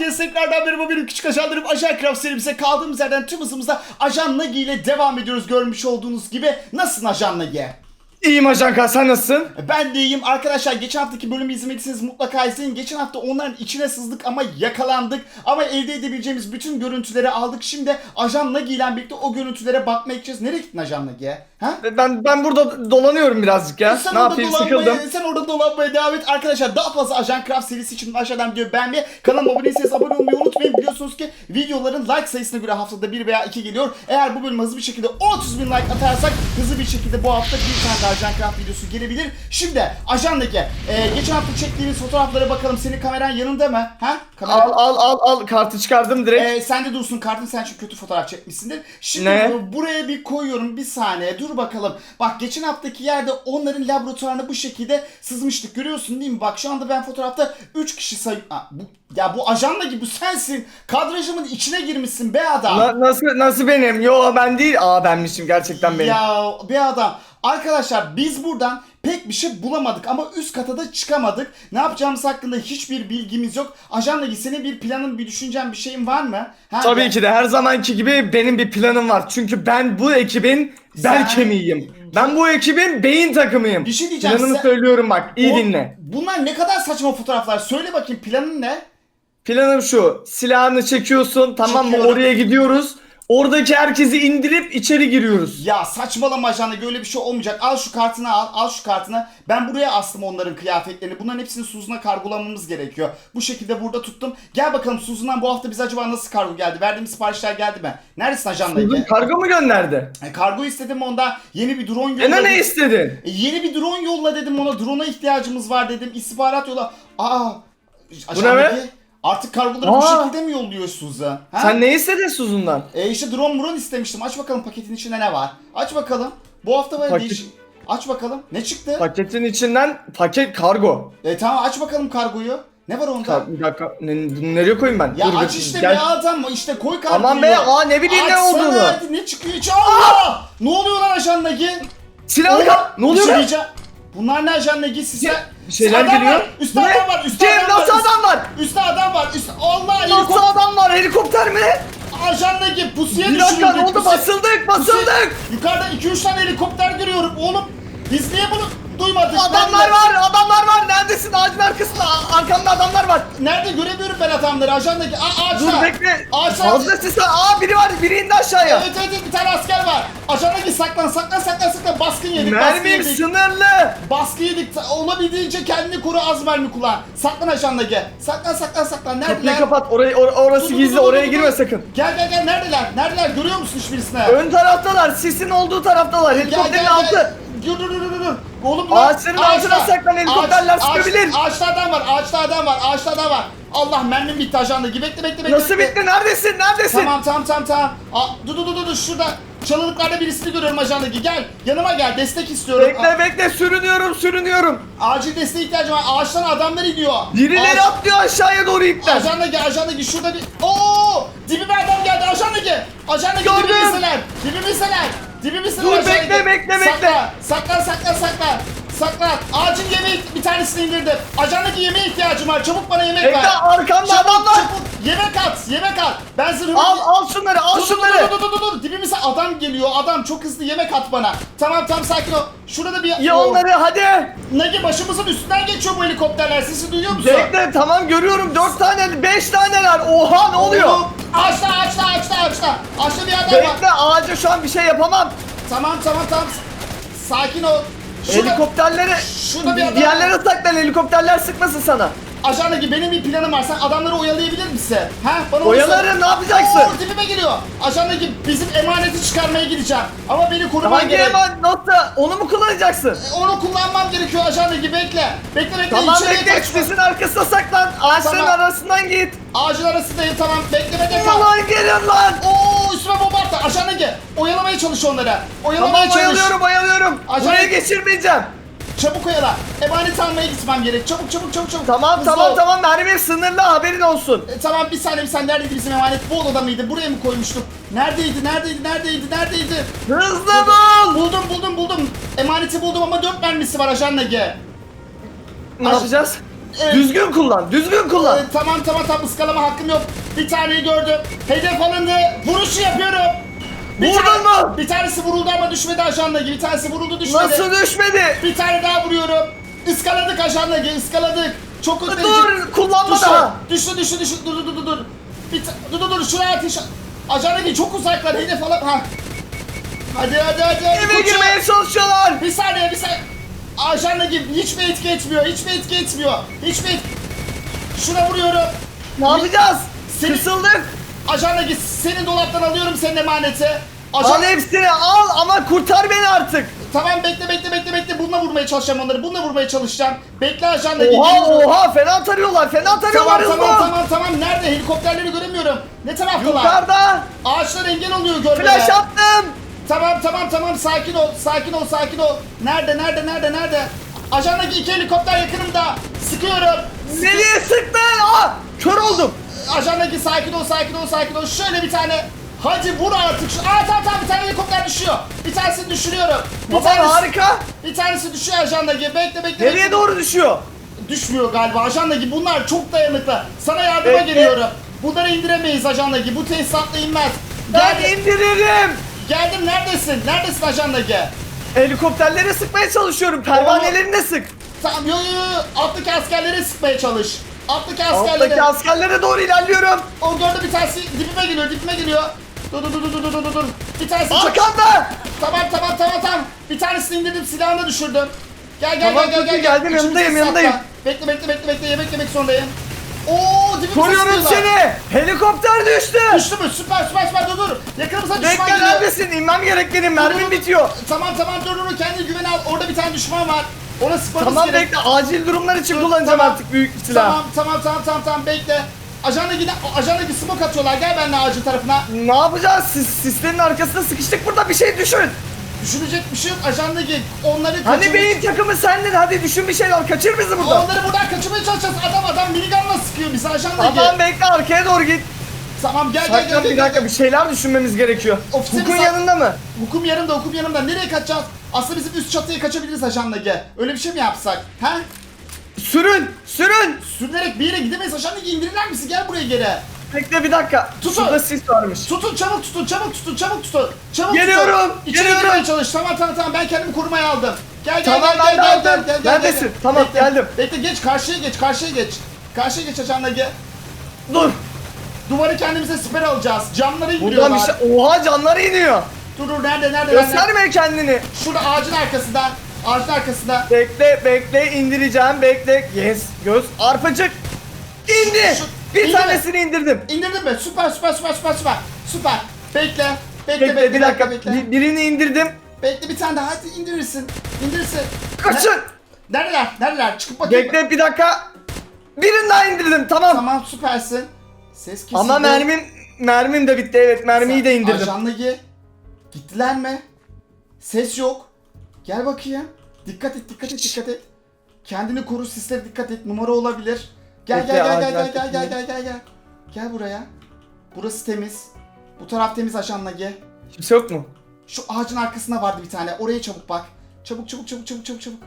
Herkese tekrardan merhaba benim küçük ajanlarım Ajan Craft serimize kaldığımız yerden tüm hızımızda Ajan Nagi ile devam ediyoruz görmüş olduğunuz gibi. Nasılsın Ajan Nagi? İyiyim Ajan K, sen nasılsın? Ben de iyiyim arkadaşlar geçen haftaki bölümü izlemediyseniz mutlaka izleyin. Geçen hafta onların içine sızdık ama yakalandık. Ama elde edebileceğimiz bütün görüntüleri aldık. Şimdi Ajan Nagi ile birlikte o görüntülere bakmaya gideceğiz. Nereye gittin Ajan Nagi? Ha? Ben ben burada dolanıyorum birazcık ya. Sen ne orada yapayım dolanmaya, sıkıldım. sen orada dolanmaya devam et. Arkadaşlar daha fazla Ajan Craft serisi için aşağıdan video beğenmeyi, kanalıma abone değilseniz abone olmayı unutmayın. Biliyorsunuz ki videoların like sayısına göre haftada 1 veya 2 geliyor. Eğer bu bölüm hızlı bir şekilde 30 bin like atarsak hızlı bir şekilde bu hafta bir tane daha Ajan Craft videosu gelebilir. Şimdi Ajan'daki e, geçen hafta çektiğimiz fotoğraflara bakalım. Senin kameran yanında mı? Ha? Kamera... Al al al al kartı çıkardım direkt. Ee, sen de dursun kartın sen çünkü kötü fotoğraf çekmişsindir. Şimdi Ne? bu- buraya bir koyuyorum bir saniye dur bakalım. Bak geçen haftaki yerde onların laboratuvarına bu şekilde sızmıştık görüyorsun değil mi? Bak şu anda ben fotoğrafta 3 kişi say... Aa, bu, ya bu ajanla gibi bu sensin. Kadrajımın içine girmişsin be adam. Na- nasıl nasıl benim? Yo ben değil. Aa benmişim gerçekten benim. Ya be adam. Arkadaşlar biz buradan pek bir şey bulamadık ama üst kata da çıkamadık. Ne yapacağımız hakkında hiçbir bilgimiz yok. Ajanla gibi senin bir planın, bir düşüncen, bir şeyin var mı? Ha, Tabii ya- ki de her zamanki gibi benim bir planım var. Çünkü ben bu ekibin bel Sen- kemiğiyim. Ben bu ekibin beyin takımıyım. Bir şey diyeceğim, Planımı sen- söylüyorum bak. iyi O- dinle. Bunlar ne kadar saçma fotoğraflar. Söyle bakayım planın ne? Planım şu. Silahını çekiyorsun tamam mı? Çekiyorum. Oraya gidiyoruz. Oradaki herkesi indirip içeri giriyoruz. Ya saçmalama ajanla öyle bir şey olmayacak. Al şu kartını al, al şu kartını. Ben buraya astım onların kıyafetlerini. Bunların hepsini Suzun'a kargolamamız gerekiyor. Bu şekilde burada tuttum. Gel bakalım Suzun'dan bu hafta bize acaba nasıl kargo geldi? Verdiğimiz siparişler geldi mi? Neredesin ajanla? Uzun kargo mu gönderdi? E, kargo istedim onda. Yeni bir drone yolla. E ne istedin? E, yeni bir drone yolla dedim ona. Drone'a ihtiyacımız var dedim. İstihbarat yolla. Aa. Bu ne be? Artık kargoları bu Aa. şekilde mi yolluyor Suzan? Ha? Sen ne istedin Suzun'dan? E işte drone muron istemiştim. Aç bakalım paketin içinde ne var. Aç bakalım. Bu hafta böyle Paket- değiş... Aç bakalım. Ne çıktı? Paketin içinden paket kargo. E tamam aç bakalım kargoyu. Ne var onda? Ka- bir dakika ne- bunu nereye koyayım ben? ya Dur aç bir- işte be adam. işte koy kargoyu. Aman be aa ne bileyim ne Açsana olduğunu. hadi, Ne çıkıyor içi? Allah! Ne oluyor lan ajandaki? Silahlı kap. Ne oluyor şey diyeceğim. Bunlar ne ajandaki size? Bir şeyler Adam geliyor. Var. Üstte adam var. Üstte Kim? adam Nasıl var. adam var? Üstte adam var. Üstte... Allah Nasıl helikopter. adam var? Helikopter mi? Ajandaki pusuya Bir dakika düşürüldük. ne oldu? Pusuya- Basıldık basıldık. Yukarıda 2-3 tane helikopter görüyorum. Oğlum biz niye bunu duymadık? Adamlar var adamlar var. Neredesin? Ağacın arkasında. A- Arkamda adamlar var. Nerede göremiyorum ben adamları. Ajandaki Aa, ağaçta. Dur bekle. Ağaçta. Fazla ses var. Aa biri var. Biri indi aşağıya. Evet evet bir tane asker var. Ajandaki saklan saklan saklan saklan. Baskın yedik. Baskın Mermim yedik. sınırlı. Baskı yedik. Ta- Olabildiğince kendini koru az mermi kullan. Saklan ajandaki. Saklan saklan saklan. Kapıyı Neredeler? kapat. Orayı or- orası dur, gizli. dur, dur, Oraya dur, girme dur. sakın. Gel gel gel. Neredeler? Neredeler? Görüyor musun hiçbirisine? Ön taraftalar. Sisin olduğu taraftalar. Helikopterin altı. Dur dur dur dur dur. Oğlum lan, Ağaçların altına saklan, helikopterler sıkabilir. ağaç- Ağaçta adam var, ağaçta adam var, ağaçta adam var. Allah mermim bitti ajandaki. Bekle bekle bekle. Nasıl bitti? Neredesin? Neredesin? Tamam tamam tamam tamam. Aa, dur dur dur dur, şurada. Çalılıklarda birisini görüyorum ajandaki. Gel yanıma gel destek istiyorum. Bekle bekle sürünüyorum sürünüyorum. Acil desteğe ihtiyacım var. Ağaçtan adamlar iniyor. Birileri Ağaç- atlıyor aşağıya doğru ipten. Ajandaki ajandaki şurada bir... Oo! Dibime adam geldi ajandaki. Ajandaki dibimizdeler. Dibimizdeler. Dibimizdeler Dur, ajandaki. bekle, bekle, Sakla, bekle. Sakla sakla sakla. Sakla. Acil yemek bir tanesini indirdim. Ajandaki yemeğe ihtiyacım var. Çabuk bana yemek Bekle ver. arkamda Çabuk, adam var. çabuk. Yemek at. Yemek at. Ben zırhımı... Al al şunları al Dur, dur, şunları. Dur dur dur dur. Dibimize adam geliyor. Adam çok hızlı yemek at bana. Tamam tamam sakin ol. Şurada bir... Ya onları hadi. Nagi başımızın üstünden geçiyor bu helikopterler. Sesi duyuyor musun? Bekle tamam görüyorum dört tane beş taneler. Oha ne oluyor? Oğlum, Ağaçta ağaçta ağaçta ağaçta. Ağaçta bir adam var. Bekle ağaca şu an bir şey yapamam. Tamam tamam tamam. Sakin ol. Şurada, Helikopterleri şurada bir adam- diğerlere saklan helikopterler sıkmasın sana. Ajandaki benim bir planım var. Sen adamları oyalayabilir misin? Ha? Bana onu Oyalarım, ne yapacaksın? Oo, dibime geliyor. Ajandaki bizim emaneti çıkarmaya gideceğim. Ama beni koruman Hangi gerek. nasıl? Onu mu kullanacaksın? Onu kullanmam gerekiyor ajandaki. Bekle. Bekle bekle. Tamam İçeriye bekle kaçma. sisin arkasına saklan. Ağaçların Tamam. arasından git. Ağacın arasındayım tamam. Bekle bekle kal. Ulan gelin lan. Oo üstüme bomba attı. Oyalamaya çalış onları. Oyalamaya Tamam çalış. oyalıyorum oyalıyorum. Acayip- Buraya geçirmeyeceğim. Çabuk oyala. Emanet almaya gitmem gerek. Çabuk çabuk çabuk çabuk. Tamam Hızlı tamam ol. tamam mermim sınırlı haberin olsun. E, tamam bir saniye bir saniye. Neredeydi bizim emanet? Bu odada mıydı? Buraya mı koymuştuk? Neredeydi? Neredeydi? Neredeydi? Neredeydi? Hızlı bul. Buldum buldum buldum. Emaneti buldum ama dört mermisi var ajan Nagi. Ne Aj- yapacağız? Ee, Düzgün kullan. Düzgün kullan. Ee, tamam tamam tamam ıskalama hakkım yok. Bir taneyi gördüm. Hedef alındı. Vuruşu yapıyorum. Vurdun tane- mu? Bir tanesi vuruldu ama düşmedi ajanla gibi. Bir tanesi vuruldu düşmedi. Nasıl düşmedi? Bir tane daha vuruyorum. Iskaladık ajanla gibi ıskaladık. Çok öteci. Dur kullanma Düştü. daha. Düştü düştü düştü. Dur dur dur dur. Bir dur dur dur şuraya ateş. Ajanla gibi çok uzaklar. Hedef alıp ha. Hadi hadi hadi. hadi. Eve girmeye çalışıyorlar. Bir saniye bir saniye. Ajanla gibi hiçbir etki etmiyor. Hiçbir etki etmiyor. Hiçbir etki. Şuna vuruyorum. Ne yapacağız? Seni- Kısıldık. Ajanla git. Senin dolaptan alıyorum senin emaneti. Ajan... Al hepsini al ama kurtar beni artık. Tamam bekle bekle bekle bekle. Bununla vurmaya çalışacağım onları. Bununla vurmaya çalışacağım. Bekle ajanla git. Oha oha fena tarıyorlar fena Tamam tarıyorlar hızlı. tamam tamam tamam. Nerede? Helikopterleri göremiyorum. Ne taraftalar? Yukarıda. Ağaçlar engel oluyor görmeye. Flash attım. Tamam tamam tamam sakin ol sakin ol sakin ol. Nerede nerede nerede nerede? Ajandaki iki helikopter yakınımda. Sıkıyorum. Nereye sıktın? Aa, kör oldum. Ajandaki sakin ol sakin ol sakin ol. Şöyle bir tane. Hadi vur artık. Şu... Aa tamam tamam bir tane helikopter düşüyor. Bir tanesini düşürüyorum. Bir Baba tanesi, harika. Bir tanesi düşüyor ajandaki. Bekle bekle. Nereye bekle. doğru düşüyor? Düşmüyor galiba ajandaki. Bunlar çok dayanıklı. Sana yardıma Bekle. geliyorum. Bunları indiremeyiz ajandaki. Bu tesisatla inmez. Ben Geldim. indiririm. Geldim neredesin? Neredesin ajandaki? Helikopterlere sıkmaya çalışıyorum. Pervanelerine sık. Tamam yo yo yo. Alttaki askerleri sıkmaya çalış. Alttaki askerleri. Alttaki askerlere doğru ilerliyorum. O gördü bir tanesi dibime geliyor dibime geliyor. Dur dur dur dur dur dur dur. Bir tanesi. Arkanda. Tamam tamam tamam tamam. Bir tanesini indirdim silahını düşürdüm. Gel gel Tamam, gel gel gel. geldim, Üçüncüsü yanındayım, sakla. yanındayım. Bekle bekle bekle bekle yemek yemek zorundayım. Oo dibimize Koruyorum sıkıyorlar. seni. Helikopter düştü. Düştü mü? Süper süper süper dur dur. Yakınımıza düşman Bekle geliyor. neredesin? İnmem gerek benim. Mermim bitiyor. Tamam tamam dur dur dur. kendini güvene al. Orada bir tane düşman var. Ona sıkmamız Tamam gerek. bekle. Acil durumlar için kullanacağım tamam. artık büyük silah. Tamam tamam tamam tamam tamam bekle. Ajandaki ajandaki smoke atıyorlar. Gel benimle ağacın tarafına. Ne yapacağız? Siz sislerin arkasında sıkıştık burada bir şey düşün. Düşünecek bir şey yok. Ajandaki onları Hani beyin takımı sendin. Hadi düşün bir şeyler. Kaçır bizi buradan. Onları buradan kaçırmaya çalışacağız. Adam adam minigunla sıkıyor bizi ajandaki. Tamam bekle arkaya doğru git. Tamam gel gel gel. Gel, bir gel. dakika bir şeyler düşünmemiz gerekiyor. Ofisimiz Hukukun var. yanında mı? Hukum yanımda, hukum yanımda. Nereye kaçacağız? Aslında bizim üst çatıya kaçabiliriz ajandaki. Öyle bir şey mi yapsak? He? Sürün! Sürün! Sürünerek bir yere gidemeyiz. Ajandaki indirirler misin? Gel buraya geri. Bekle bir dakika. Tutun. Şurada sis varmış. Tutun çabuk tutun çabuk tutun çabuk tutun. Çabuk Geliyorum, tutun. İçeri geliyorum. girmeye çalış. Tamam tamam tamam ben kendimi korumaya aldım. Gel gel Tamam, gel ben gel de gel, aldım. gel gel gel. Neredesin? gel. Tamam, Bekle, geldim. Bekle geç karşıya geç karşıya geç. Karşıya geç ajandaki. Dur! Duvarı kendimize siper alacağız. Camları indiriyorlar. Buradan bir şey... Oha canları iniyor. Dur dur nerede nerede nerede? Gösterme kendini. Şurada ağacın arkasında. Ağacın arkasında. Bekle bekle indireceğim bekle. Yes göz arpacık. İndi. Şu- Bir indi tanesini indirdim. İndirdin mi? Süper süper süper süper süper. Süper. Bekle. Bekle Bekle, bekle bir dakika. bekle. Bir- birini indirdim. Bekle bir tane daha hadi indirirsin. İndirirsin. Kaçın. Ne- Neredeler? Neredeler? Çıkıp bakayım. Bekle bir dakika. Birini daha indirdim tamam. Tamam süpersin. Ses kesildi. Ama mermim mermim de bitti evet mermiyi de indirdim. Ajanla. Gittiler mi? Ses yok. Gel bakayım. Dikkat et dikkat et dikkat et. Kendini koru sislere dikkat et. Numara olabilir. Gel gel gel gel gel gel arkasındayım. gel gel gel. Gel buraya. Burası temiz. Bu taraf temiz ajanla gel. Kimse yok mu? Şu ağacın arkasında vardı bir tane. Oraya çabuk bak. Çabuk çabuk çabuk çabuk çabuk çabuk.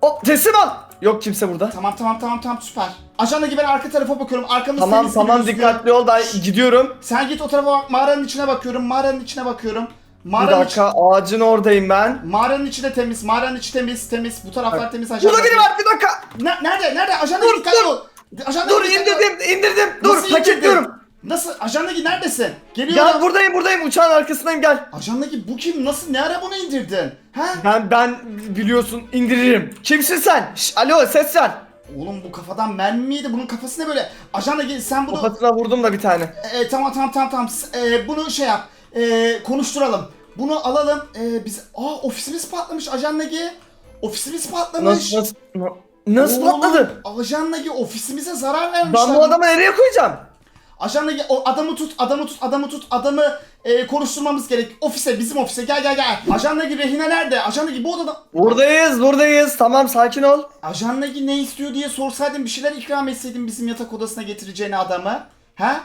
Hop teslim al. Yok kimse burada. Tamam tamam tamam tamam süper. Ajanla gibi ben arka tarafa bakıyorum. Arkamız Tamam temiz tamam gözüküyor. dikkatli ol ben gidiyorum. Sen git o tarafa bak. Mağaranın içine bakıyorum. Mağaranın içine bakıyorum. Bir Mağaranın içi- dakika ağacın oradayım ben. Mağaranın içi de temiz. Mağaranın içi temiz temiz. Bu taraflar temiz ajan. Burada biri var bir dakika. Ne- nerede? Nerede? Ajanda Dur, dikkatli dur. ol. Ajanda Dur dikkatli ol. indirdim indirdim. Dur Nasıl paketliyorum. indirdin? Nasıl? Ajandaki neredesin? Geliyorum. Gel buradayım buradayım uçağın arkasındayım gel. Ajandaki bu kim? Nasıl? Ne ara bunu indirdin? Ha? Ben ben biliyorsun indiririm. Kimsin sen? Şş, alo ses ver. Oğlum bu kafadan mermi miydi? Bunun kafası ne böyle? Ajandaki sen bunu... Kafasına vurdum da bir tane. E, tamam tamam tamam tamam. S- e, bunu şey yap. E, konuşturalım. Bunu alalım. E, biz... Aa ofisimiz patlamış Ajandaki. Ofisimiz patlamış. Nasıl nasıl na- nasıl Oğlum, patladı? Ajandaki ofisimize zarar vermişler. Ben bu adamı nereye koyacağım? Ajandaki o adamı tut, adamı tut, adamı tut, adamı e, konuşturmamız gerek. Ofise, bizim ofise. Gel gel gel. Ajandaki rehine nerede? Ajandaki bu odada... Buradayız buradayız tamam sakin ol. Ajandaki ne istiyor diye sorsaydın bir şeyler ikram etseydin bizim yatak odasına getireceğini adamı. Ha?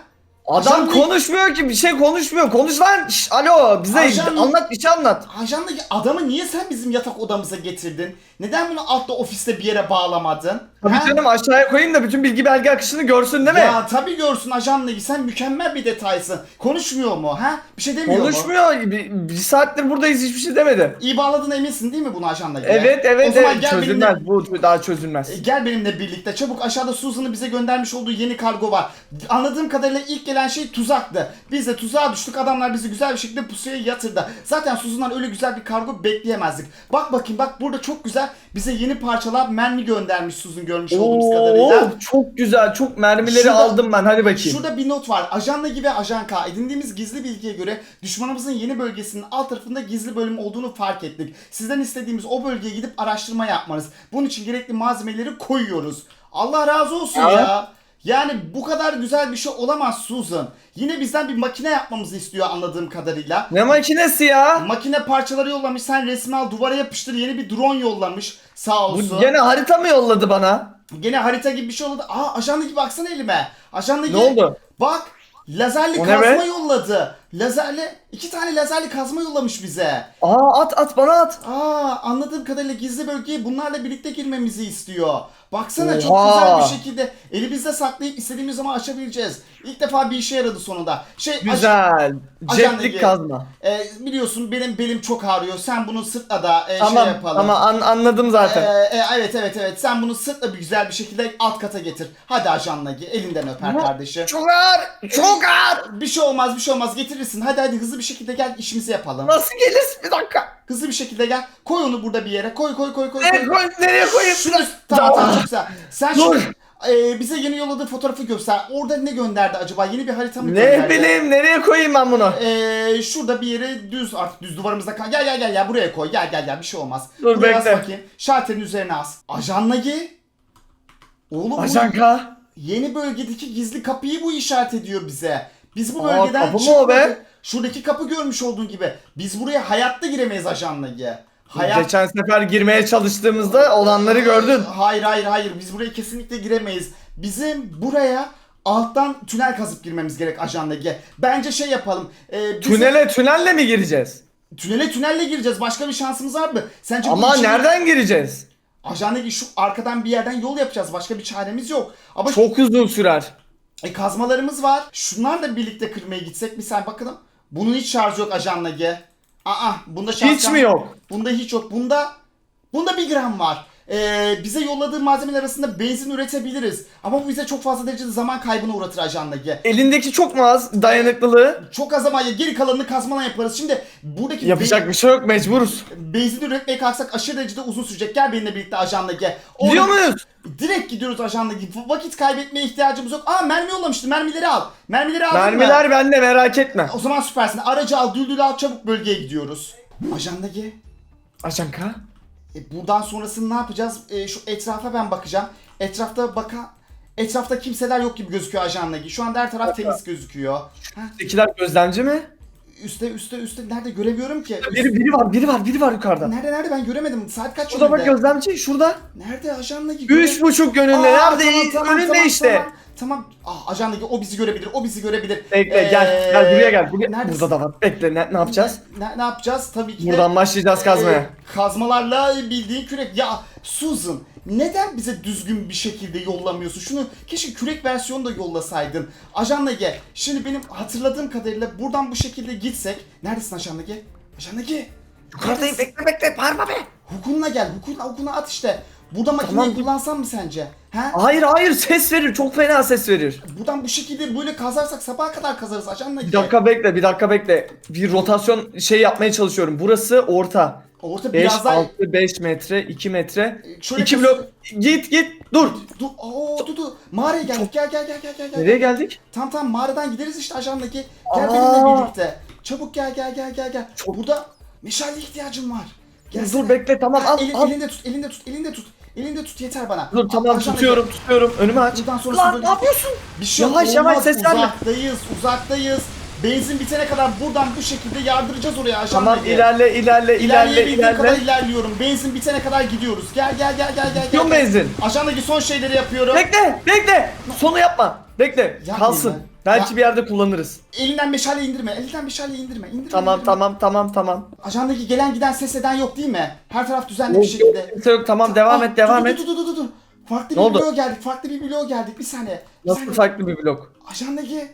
Adam Ajandaki- konuşmuyor ki bir şey konuşmuyor. Konuş lan. Şş, alo bize Ajan- anlat bir şey anlat. Ajandaki adamı niye sen bizim yatak odamıza getirdin? Neden bunu altta ofiste bir yere bağlamadın? Tabii Ha? canım aşağıya koyayım da bütün bilgi belge akışını görsün değil mi? Ya tabii görsün ajan Nagi sen mükemmel bir detaysın. Konuşmuyor mu ha? Bir şey demiyor mu? Konuşmuyor. Bir, bir saattir buradayız hiçbir şey demedi. İyi bağladığına eminsin değil mi bunu ajan Nagi? Evet evet, O zaman evet. gel çözülmez. benimle, Bu daha çözülmez. e, gel benimle birlikte. Çabuk aşağıda Susan'ın bize göndermiş olduğu yeni kargo var. Anladığım kadarıyla ilk gelen şey tuzaktı. Biz de tuzağa düştük. Adamlar bizi güzel bir şekilde pusuya yatırdı. Zaten Susan'dan öyle güzel bir kargo bekleyemezdik. Bak bakayım bak burada çok güzel bize yeni parçalar mermi göndermiş Susan görmüş olduğumuz kadarıyla. Oo, çok güzel. Çok mermileri Şurada- aldım ben. Hadi bakayım. Şurada bir not var. Ajanla gibi Ajan K. Edindiğimiz gizli bilgiye göre düşmanımızın yeni bölgesinin alt tarafında gizli bölüm olduğunu fark ettik. Sizden istediğimiz o bölgeye gidip araştırma yapmanız. Bunun için gerekli malzemeleri koyuyoruz. Allah razı olsun Ya. Ya. Yani bu kadar güzel bir şey olamaz Susan. Yine bizden bir makine yapmamızı istiyor anladığım kadarıyla. Ne makinesi ya? Makine parçaları yollamış. Sen resmi al duvara yapıştır. Yeni bir drone yollamış. Sağ olsun. Bu gene harita mı yolladı bana? Gene harita gibi bir şey oldu. Aa ajanlı gibi baksana elime. Ajanlı gibi. Ne oldu? Bak lazerli O kazma be? yolladı. Lazerli iki tane lazerli kazma yollamış bize. Aa at at bana at. Aa anladığım kadarıyla gizli bölgeye bunlarla birlikte girmemizi istiyor. Baksana çok Oha. güzel bir şekilde elimizde saklayıp istediğimiz zaman açabileceğiz. İlk defa bir işe yaradı sonunda. Şey Güzel. Ajan Ceplik kazma. e, biliyorsun benim belim çok ağrıyor. Sen bunu sırtla da e, Tamam şey yapalım. ama an- anladım zaten. Ee, e, evet evet evet sen bunu sırtla bir güzel bir şekilde alt kata getir. Hadi ajanla gi- elinden öper kardeşim. Çok ağır. Çok ağır. Bir şey olmaz bir şey olmaz getirirsin. Hadi hadi hızlı bir şekilde gel işimizi yapalım. Nasıl gelirsin? Bir dakika. Hızlı bir şekilde gel. Koy onu burada bir yere. Koy koy koy koy. Nereye, koy. koy, nereye koyayım? Şunu tamam tamam çok güzel. Sen Dur. şimdi e, bize yeni yolladığı fotoğrafı göster. Orada ne gönderdi acaba? Yeni bir harita mı Ne gönderdi? bileyim nereye koyayım ben bunu? Ee, şurada bir yere düz artık düz duvarımızda kal. Gel gel gel gel buraya koy. Gel gel gel bir şey olmaz. Dur, buraya as bekle. bakayım. Şalterin üzerine as. Ajanla gi. Oğlum Ajan K. yeni bölgedeki gizli kapıyı bu işaret ediyor bize. Biz bu Aa, bölgeden kapı mı o be? Şuradaki kapı görmüş olduğun gibi. Biz buraya hayatta giremeyiz ajanla gi. Hayat... Geçen sefer girmeye çalıştığımızda olanları gördün. Hayır hayır hayır biz buraya kesinlikle giremeyiz. Bizim buraya alttan tünel kazıp girmemiz gerek ajanla gi. Bence şey yapalım. e, bizim- Tünele tünelle mi gireceğiz? Tünele tünelle gireceğiz. Başka bir şansımız var mı? Sence bu Ama için- nereden gireceğiz? Ajandaki şu arkadan bir yerden yol yapacağız. Başka bir çaremiz yok. Ama Çok uzun sürer. E, kazmalarımız var. Şunlarla birlikte kırmaya gitsek bir sen bakalım. Bunun hiç şarjı yok ajanla G. Aa bunda şarj Hiç mi yok? Bunda hiç yok. Bunda bunda bir gram var. Ee, bize yolladığı malzemeler arasında benzin üretebiliriz. Ama bu bize çok fazla derecede zaman kaybına uğratır ajanla G. Elindeki çok mu az dayanıklılığı? Çok az ama geri kalanını kazmadan yaparız. Şimdi buradaki Yapacak bir şey yok mecburuz. benzin üretmeye kalksak aşırı derecede uzun sürecek. Gel benimle birlikte G. Orada- Gidiyor muyuz? Direkt gidiyoruz ajanla G. Vakit kaybetmeye ihtiyacımız yok. Aa mermi yollamıştı. Mermileri al. Mermileri al. Mermiler bende merak etme. O zaman süpersin. Aracı al, düldül al, çabuk bölgeye gidiyoruz. Ajanda G. Ajan K. E, buradan sonrasını ne yapacağız? E, şu etrafa ben bakacağım. Etrafta baka... Etrafta kimseler yok gibi gözüküyor ajanla. Şu anda her taraf temiz gözüküyor. Ha, gözlemci mi? Üste üste üste nerede göremiyorum ki. Üst- Biri, biri var, biri var, biri var yukarıda. Nerede nerede ben göremedim. Saat kaç Şurada bak yönünde? gözlemci, şurada. Nerede ajanla G? Üç buçuk yönünde. Aa, Nerede? Önünde işte. Tamam, tamam. Ah ajandaki o bizi görebilir. O bizi görebilir. Bekle Ee, gel, gel buraya gel. Buraya. neredesin? Burada da var. Bekle ne, ne yapacağız? Ne, ne yapacağız? Tabii ki de, Buradan başlayacağız kazmaya. e, kazmalarla bildiğin kürek. Ya Susan neden bize düzgün bir şekilde yollamıyorsun? Şunu keşke kürek versiyonu da yollasaydın. Ajanla gel. Şimdi benim hatırladığım kadarıyla buradan bu şekilde gitsek. Neredesin ajanla gel? Ajanla gel. Yukarıdayım bekle bekle bağırma be. Hukunla gel. Hukunla, hukunla at işte. Burada makineyi Tamam. kullansam mı sence? Ha? Hayır hayır ses verir. Çok fena ses verir. Buradan bu şekilde böyle kazarsak sabaha kadar kazarız ajanla Bir gel. dakika bekle bir dakika bekle. Bir rotasyon şey yapmaya çalışıyorum. Burası orta. Orta 5, biraz daha... 6, 5 metre, 2 metre. Şöyle 2 kes- blok. Git git dur. Dur, oo, dur, dur. Mağaraya geldik. Gel, gel, gel, gel, gel, gel. Nereye geldik? Tam tam mağaradan gideriz işte ajandaki. Gel Aa. benimle birlikte. Çabuk gel, gel, gel, gel, gel. Burada meşale ihtiyacım var. Gelsene. Dur bekle tamam al elin- al. elinde tut, elinde tut, elinde tut. Elinde tut yeter bana. Dur tamam Ajanda tutuyorum gel. tutuyorum. Önümü aç. Buradan sonrası Lan böyle- ne yapıyorsun? Bir şey Yavaş, yavaş, ses verme. Uzaktayız, uzaktayız. Benzin bitene kadar buradan bu şekilde yardıracağız oraya ajanda. Tamam ilerle ilerle ilerle İlerleyebildiğim kadar ilerle. ilerliyorum. Benzin bitene kadar gidiyoruz. Gel gel gel gel gel. Gidiyor gel. benzin. Ajandaki son şeyleri yapıyorum. Bekle bekle. Sonu yapma. Bekle. Yapmayayım Kalsın. ben. Belki Ya- bir yerde kullanırız. Elinden meşale indirme. Elinden meşale indirme. indirme Tamam indirme. tamam tamam tamam. Ajandaki gelen giden ses eden yok değil mi? Her taraf düzenli bir Yok, şekilde. Kimse yok tamam devam Aa, et devam dur, et. Dur dur dur dur. Farklı Ne bir oldu? bloğa geldik. Farklı bir bloğa geldik. Bir saniye. Bir Nasıl saniye. farklı bir blok? Ajan Ege.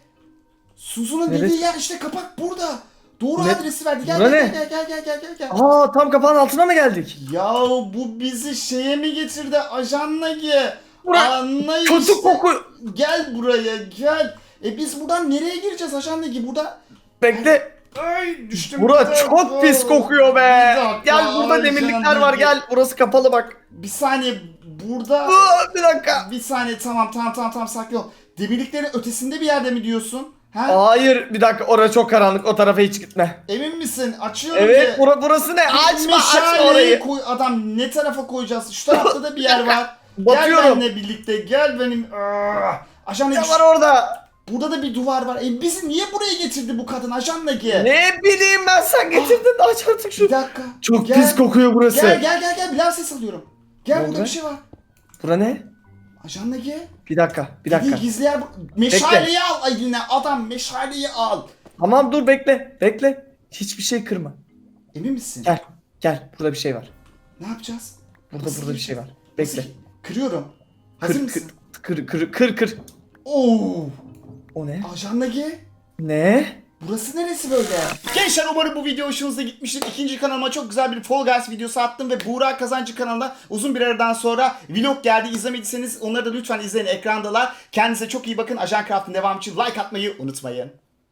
Suzu'nun Neresi? dediği yer işte kapak burada. Doğru Ne? adresi verdi. Gel Bura gel, ne? gel gel gel gel gel gel. Aa tam kapağın altına mı geldik? Ya bu bizi şeye mi getirdi Ajan Ege? Bura- Anla Kötü işte. koku. Gel buraya gel. E biz buradan nereye gireceğiz Ajan Ege? Burada Bekle. Ay düştüm. Bura çok pis kokuyor be. Bir dakika, Gel burada demirlikler var gel. Burası kapalı bak. Bir saniye burada. Aa, bir dakika. Bir saniye tamam tamam tamam tamam sakin ol. Demirliklerin ötesinde bir yerde mi diyorsun? Ha? Hayır bir dakika orası çok karanlık o tarafa hiç gitme. Emin misin? Açıyorum Evet ki. bura, burası ne? Açma açma Meşaleyi orayı. koy adam ne tarafa koyacağız? Şu tarafta da bir yer var. gel Batıyorum. benimle birlikte gel benim. Aa, ajan Ne var orada? Burada da bir duvar var. E bizi niye buraya getirdi bu kadın ajan Ege? Ne bileyim ben sen getirdin aç artık. Bir dakika. Çok Gel. pis kokuyor burası. Gel gel gel gel Bilal ses alıyorum. Gel Ne burada oldu? bir şey var. Bura ne? Ajan Ege. Bir dakika bir dakika. Dediği bu. Meşaleyi al eline adam meşaleyi al. Tamam dur bekle bekle. Hiçbir şey kırma. Emin misin? Gel gel burada bir şey var. Ne yapacağız? Burada Nasıl burada bir şey var. Bekle. Nasıl- Kırıyorum. Hazır Kır mısın? kır kır kır kır. Oo. O ne? Ajan Ege. Ne? Burası neresi böyle? Gençler umarım bu video hoşunuza gitmiştir. İkinci kanalıma çok güzel bir Fall Guys videosu attım ve Buğra Kazancı kanalına uzun bir aradan sonra vlog geldi. İzlemediyseniz onları da lütfen izleyin ekrandalar. Kendinize çok iyi bakın. Ajan Craft'ın devamı için like atmayı unutmayın.